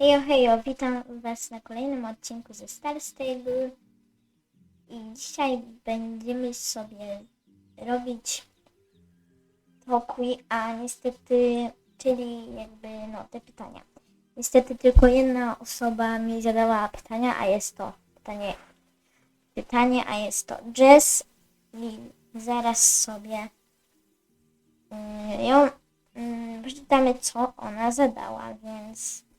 Hejo, hejo, witam Was na kolejnym odcinku ze Star Stable. I dzisiaj będziemy sobie robić pokój, a niestety, czyli jakby no te pytania. Niestety tylko jedna osoba mi zadała pytania, a jest to pytanie, pytanie, a jest to Jess i zaraz sobie mm, ją mm, przeczytamy, co ona zadała, więc.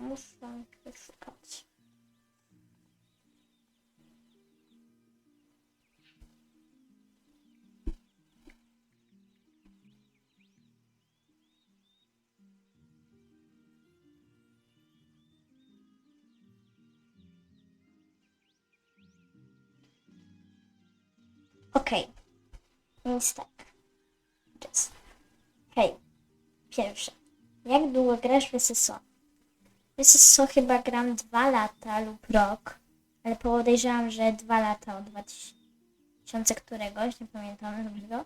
Muszę wyszukać. Okej, więc tak. Jess. Hej, pierwsze. Jak długo grasz w SSO? W SSO chyba gram 2 lata lub rok, ale podejrzewam, że 2 lata od 2000 któregoś, nie pamiętam dobrego.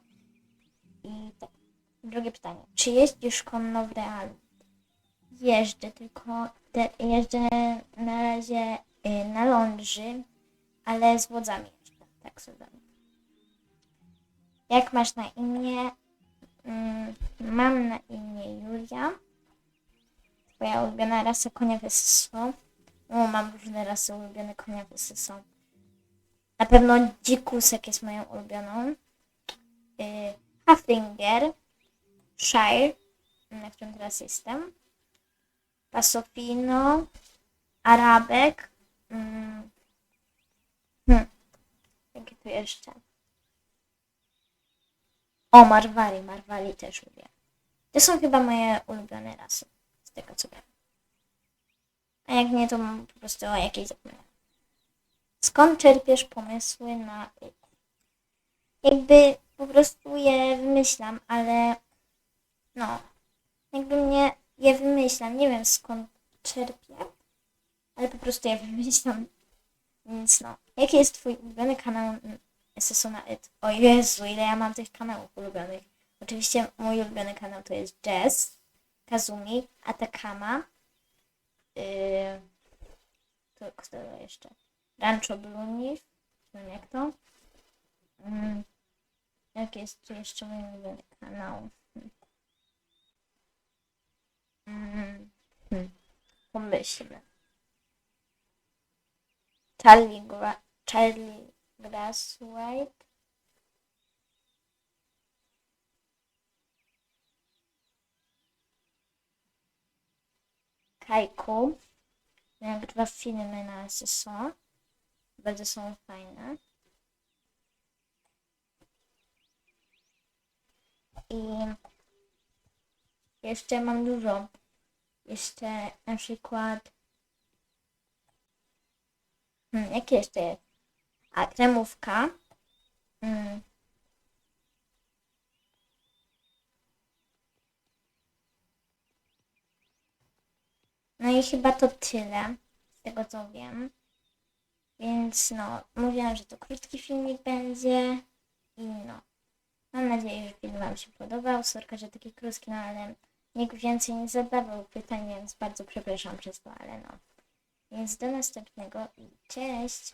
I tak. Drugie pytanie. Czy jeździsz konno w realu? Jeżdżę, tylko te, jeżdżę na razie y, na lądży, ale z wodzami jeszcze, tak sobie. Jak masz na imię? Mm, mam na imię Julia. Twoja ulubiona rasa konia SSO. O, mam różne rasy ulubione konia SSO. Na pewno dzikusek jest moją ulubioną. Yy. Shire, na którym teraz jestem. Pasofino. Arabek. Mm. Hmm. Jakie tu jeszcze? O, Marwari. Marwari też lubię. To są chyba moje ulubione rasy. Tego co wiem. A jak nie, to mam po prostu o jakiejś. Skąd czerpiesz pomysły na... Jakby po prostu je wymyślam, ale... No. Jakby mnie je wymyślam. Nie wiem skąd czerpię. Ale po prostu je wymyślam. Więc no. Jaki jest twój ulubiony kanał SSO na It? O Jezu, ile ja mam tych kanałów ulubionych. Oczywiście mój ulubiony kanał to jest Jazz, Kazumi, Atakama, yy, to kto jeszcze? Rancho Blue nie wiem jak to. Mm, jak jest tu jeszcze mój ulubiony kanał? Mm, hmm. Pomyślmy. Charlie, Gra Charlie Grasswhite. Kajku. Nagrywa filmy na SSO. Bardzo są fajne. I jeszcze mam dużo. Jeszcze na przykład. Hmm, jakie jeszcze jest? A kremówka. Mm. Chyba to tyle, z tego co wiem. Więc no, mówiłam, że to krótki filmik będzie. I no, mam nadzieję, że film Wam się podobał. Sorka, że taki krótki, no ale nikt więcej nie zadawał pytań, więc bardzo przepraszam przez to, ale no. Więc do następnego i cześć!